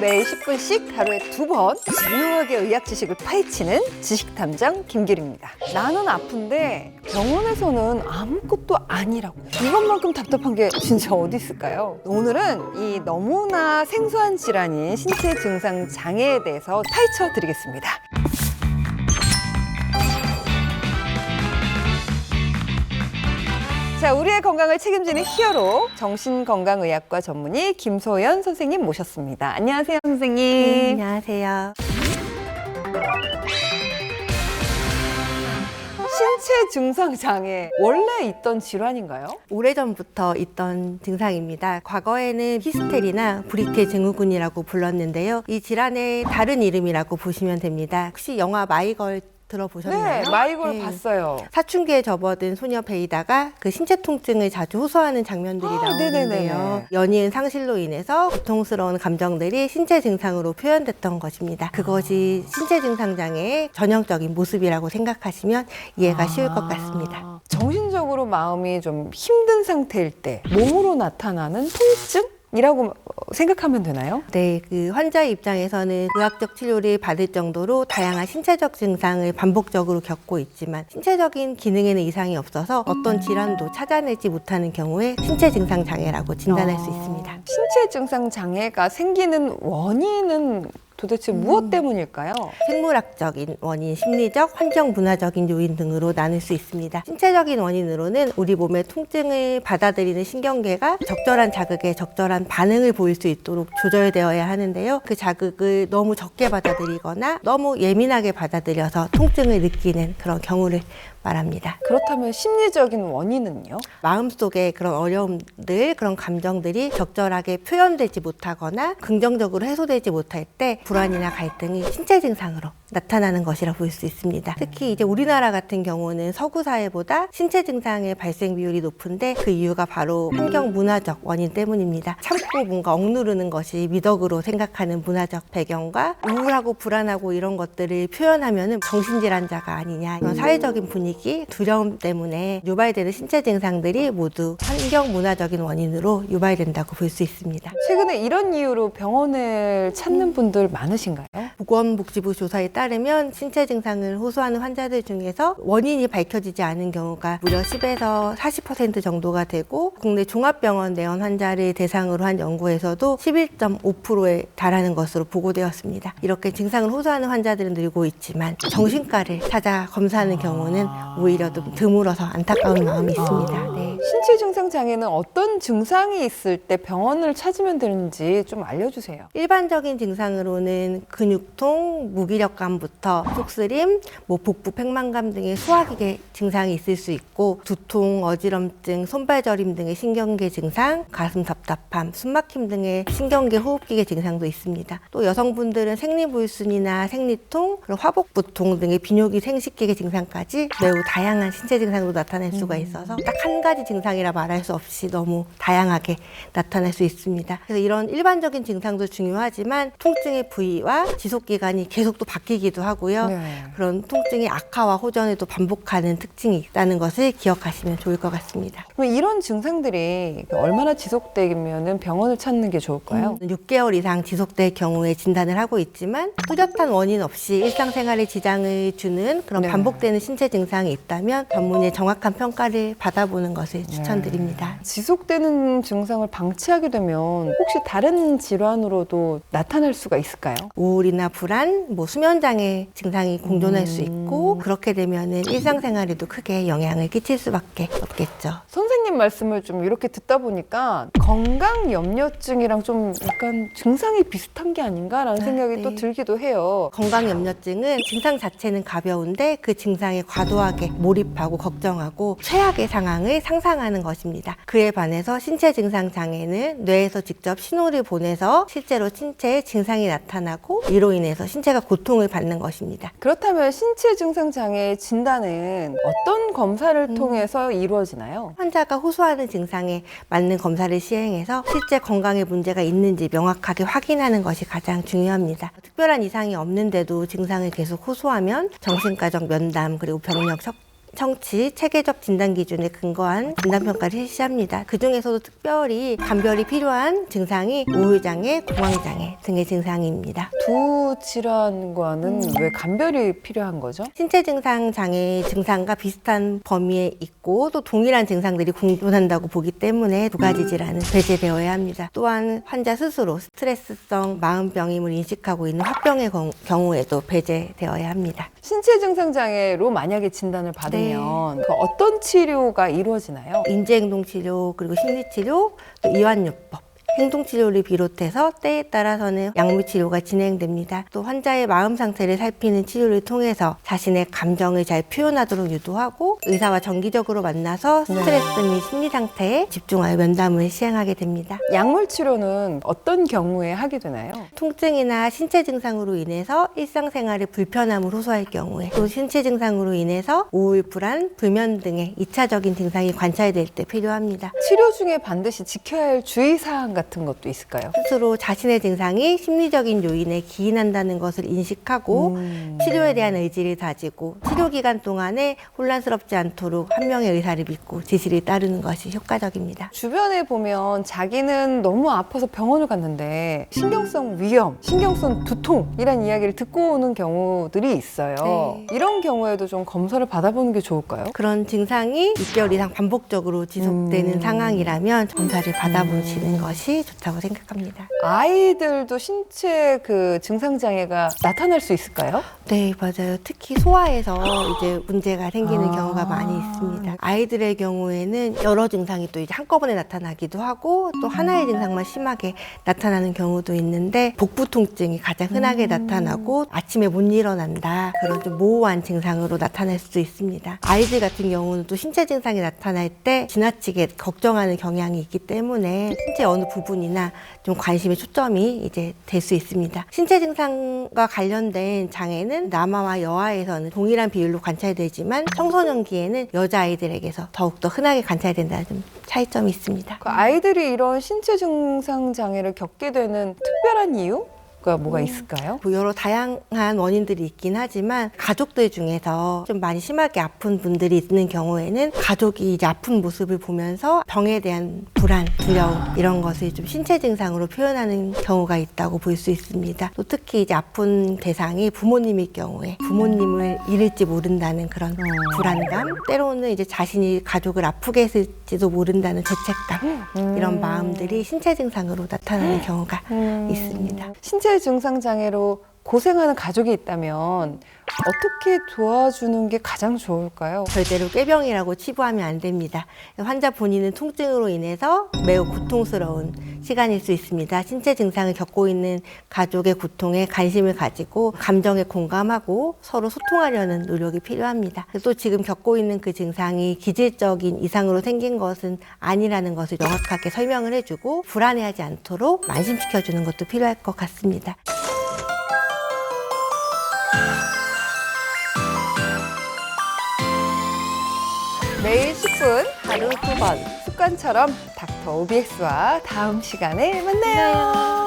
매일 10분씩 하루에 두번 집요하게 의학 지식을 파헤치는 지식탐정 김길입니다. 나는 아픈데 병원에서는 아무것도 아니라고. 이것만큼 답답한 게 진짜 어디 있을까요? 오늘은 이 너무나 생소한 질환인 신체 증상 장애에 대해서 파헤쳐 드리겠습니다. 자, 우리의 건강을 책임지는 히어로 정신건강의학과 전문의 김소연 선생님 모셨습니다. 안녕하세요, 선생님. 네, 안녕하세요. 신체 증상 장애 원래 있던 질환인가요? 오래전부터 있던 증상입니다. 과거에는 히스테리나 브리테 증후군이라고 불렀는데요. 이 질환의 다른 이름이라고 보시면 됩니다. 혹시 영화 마이걸 들어보셨나요? 네, 마이걸 네. 봤어요. 사춘기에 접어든 소녀 베이다가 그 신체 통증을 자주 호소하는 장면들이 아, 나오는데요. 연이은 상실로 인해서 고통스러운 감정들이 신체 증상으로 표현됐던 것입니다. 그것이 신체 증상 장애의 전형적인 모습이라고 생각하시면 이해가 쉬울 것 같습니다. 아, 정신적으로 마음이 좀 힘든 상태일 때 몸으로 나타나는 통증? 이라고 생각하면 되나요? 네, 그 환자의 입장에서는 의학적 치료를 받을 정도로 다양한 신체적 증상을 반복적으로 겪고 있지만 신체적인 기능에는 이상이 없어서 어떤 질환도 찾아내지 못하는 경우에 신체 증상 장애라고 진단할 수 아, 있습니다. 신체 증상 장애가 생기는 원인은 도대체 무엇 때문일까요? 생물학적인 원인, 심리적, 환경 문화적인 요인 등으로 나눌 수 있습니다. 신체적인 원인으로는 우리 몸의 통증을 받아들이는 신경계가 적절한 자극에 적절한 반응을 보일 수 있도록 조절되어야 하는데요. 그 자극을 너무 적게 받아들이거나 너무 예민하게 받아들여서 통증을 느끼는 그런 경우를 말합니다. 그렇다면 심리적인 원인은요? 마음속에 그런 어려움들, 그런 감정들이 적절하게 표현되지 못하거나 긍정적으로 해소되지 못할 때 불안이나 갈등이 신체 증상으로 나타나는 것이라 볼 수 있습니다. 특히 이제 우리나라 같은 경우는 서구 사회보다 신체 증상의 발생 비율이 높은데 그 이유가 바로 환경 문화적 원인 때문입니다. 참고 뭔가 억누르는 것이 미덕으로 생각하는 문화적 배경과 우울하고 불안하고 이런 것들을 표현하면은 정신질환자가 아니냐 이런 사회적인 분위기, 두려움 때문에 유발되는 신체 증상들이 모두 환경 문화적인 원인으로 유발된다고 볼 수 있습니다. 최근에 이런 이유로 병원을 찾는 분들 많으신가요? 보건복지부 조사에 따르면 신체 증상을 호소하는 환자들 중에서 원인이 밝혀지지 않은 경우가 무려 10에서 40% 정도가 되고 국내 종합병원 내원 환자를 대상으로 한 연구에서도 11.5%에 달하는 것으로 보고되었습니다. 이렇게 증상을 호소하는 환자들은 늘고 있지만 정신과를 찾아 검사하는 경우는 오히려 좀 드물어서 안타까운 마음이 있습니다. 네. 신체 증상 장애는 어떤 증상이 있을 때 병원을 찾으면 되는지 좀 알려주세요. 일반적인 증상으로는 근육통, 무기력감 부터 속쓰림, 뭐 복부 팽만감 등의 소화기계 증상이 있을 수 있고 두통, 어지럼증, 손발 저림 등의 신경계 증상, 가슴 답답함, 숨막힘 등의 신경계 호흡기계 증상도 있습니다. 또 여성분들은 생리불순이나 생리통, 화복부통 등의 비뇨기 생식기계 증상까지 매우 다양한 신체 증상으로 나타낼 수가 있어서 딱 한 가지 증상이라 말할 수 없이 너무 다양하게 나타날 수 있습니다. 그래서 이런 일반적인 증상도 중요하지만 통증의 부위와 지속 기간이 계속 또 바뀌기 도 하고요. 네. 그런 통증이 악화와 호전을 또 반복하는 특징이 있다는 것을 기억하시면 좋을 것 같습니다. 그럼 이런 증상들이 얼마나 지속되면 병원을 찾는 게 좋을까요? 6개월 이상 지속될 경우에 진단을 하고 있지만 뚜렷한 원인 없이 일상생활에 지장을 주는 그런 네. 반복되는 신체 증상이 있다면 전문의 정확한 평가를 받아보는 것을 추천드립니다. 지속되는 증상을 방치하게 되면 혹시 다른 질환으로도 나타날 수가 있을까요? 우울이나 불안, 뭐 수면 장애 증상이 공존할 수 음. 있고 그렇게 되면은 일상생활에도 크게 영향을 끼칠 수밖에 없겠죠. 선생님 말씀을 좀 이렇게 듣다 보니까 건강 염려증이랑 좀 약간 증상이 비슷한 게 아닌가라는 아, 생각이 네. 또 들기도 해요. 건강 염려증은 증상 자체는 가벼운데 그 증상에 과도하게 몰입하고 걱정하고 최악의 상황을 상상하는 것입니다. 그에 반해서 신체 증상 장애는 뇌에서 직접 신호를 보내서 실제로 신체에 증상이 나타나고 이로 인해서 신체가 고통을 받는 것입니다. 그렇다면 신체 증상 장애 진단은 어떤 검사를 음. 통해서 이루어지나요? 환자가 호소하는 증상에 맞는 검사를 시행해서 실제 건강에 문제가 있는지 명확하게 확인하는 것이 가장 중요합니다. 특별한 이상이 없는데도 증상을 계속 호소하면 정신과적 면담 그리고 병력 섭- 청취, 체계적 진단 기준에 근거한 진단평가를 실시합니다. 그 중에서도 특별히 감별이 필요한 증상이 우울장애, 공황장애 등의 증상입니다. 두 질환과는 왜 감별이 필요한 거죠? 신체 증상 장애 증상과 비슷한 범위에 있고 또 동일한 증상들이 공존한다고 보기 때문에 두 가지 질환은 배제되어야 합니다. 또한 환자 스스로 스트레스성 마음병임을 인식하고 있는 화병의 경- 경우에도 배제되어야 합니다. 신체 증상 장애로 만약에 진단을 받 으면 그 어떤 치료가 이루어지나요? 인지행동치료 그리고 심리치료 또 이완요법 행동치료를 비롯해서 때에 따라서는 약물치료가 진행됩니다. 또 환자의 마음 상태를 살피는 치료를 통해서 자신의 감정을 잘 표현하도록 유도하고 의사와 정기적으로 만나서 스트레스 및 심리 상태에 집중하여 면담을 시행하게 됩니다. 약물 치료는 어떤 경우에 하게 되나요? 통증이나 신체 증상으로 인해서 일상생활에 불편함을 호소할 경우에 또 신체 증상으로 인해서 우울, 불안, 불면 등의 이차적인 증상이 관찰될 때 필요합니다. 치료 중에 반드시 지켜야 할 주의사항 같은 것도 있을까요? 스스로 자신의 증상이 심리적인 요인에 기인한다는 것을 인식하고 음. 치료에 대한 의지를 다지고 치료 기간 동안에 혼란스럽지 않도록 한 명의 의사를 믿고 지시를 따르는 것이 효과적입니다. 주변에 보면 자기는 너무 아파서 병원을 갔는데 신경성 위염, 신경성 두통이란 이야기를 듣고 오는 경우들이 있어요. 네. 이런 경우에도 좀 검사를 받아보는 게 좋을까요? 그런 증상이 6개월 이상 반복적으로 지속되는 음. 상황이라면 검사를 받아보시는 것이 좋다고 생각합니다. 아이들도 신체 그 증상 장애가 나타날 수 있을까요? 네, 맞아요. 특히 소아에서 이제 문제가 생기는 아. 경우가 많이 있습니다. 아이들의 경우에는 여러 증상이 또 이제 한꺼번에 나타나기도 하고 또 하나의 증상만 심하게 나타나는 경우도 있는데 복부 통증이 가장 흔하게 나타나고 아침에 못 일어난다. 그런 좀 모호한 증상으로 나타날 수도 있습니다. 아이들 같은 경우는 또 신체 증상이 나타날 때 지나치게 걱정하는 경향이 있기 때문에 신체 어느 부분 이나 좀 관심의 초점이 이제 될 수 있습니다. 신체 증상과 관련된 장애는 남아와 여아에서는 동일한 비율로 관찰되지만 청소년기에는 여자아이들에게서 더욱더 흔하게 관찰된다는 좀 차이점이 있습니다. 그 아이들이 이런 신체 증상 장애를 겪게 되는 특별한 이유 가 뭐가 있을까요? 뭐 여러 다양한 원인들이 있긴 하지만 가족들 중에서 좀 많이 심하게 아픈 분들이 있는 경우에는 가족이 이제 아픈 모습을 보면서 병에 대한 불안, 두려움 이런 것을 좀 신체 증상으로 표현하는 경우가 있다고 볼 수 있습니다. 또 특히 이제 아픈 대상이 부모님일 경우에 부모님을 잃을지 모른다는 그런 불안감, 때로는 이제 자신이 가족을 아프게 했을지도 모른다는 죄책감 이런 마음들이 신체 증상으로 나타나는 경우가 음. 있습니다. 신체 증상 장애로 고생하는 가족이 있다면 어떻게 도와주는 게 가장 좋을까요? 절대로 꾀병이라고 치부하면 안 됩니다. 환자 본인은 통증으로 인해서 매우 고통스러운 시간일 수 있습니다. 신체 증상을 겪고 있는 가족의 고통에 관심을 가지고 감정에 공감하고 서로 소통하려는 노력이 필요합니다. 또 지금 겪고 있는 그 증상이 기질적인 이상으로 생긴 것은 아니라는 것을 명확하게 설명을 해주고 불안해하지 않도록 안심시켜주는 것도 필요할 것 같습니다. 매일 10분, 하루 두 번, 습관처럼 닥터 OBX와 다음 시간에 만나요.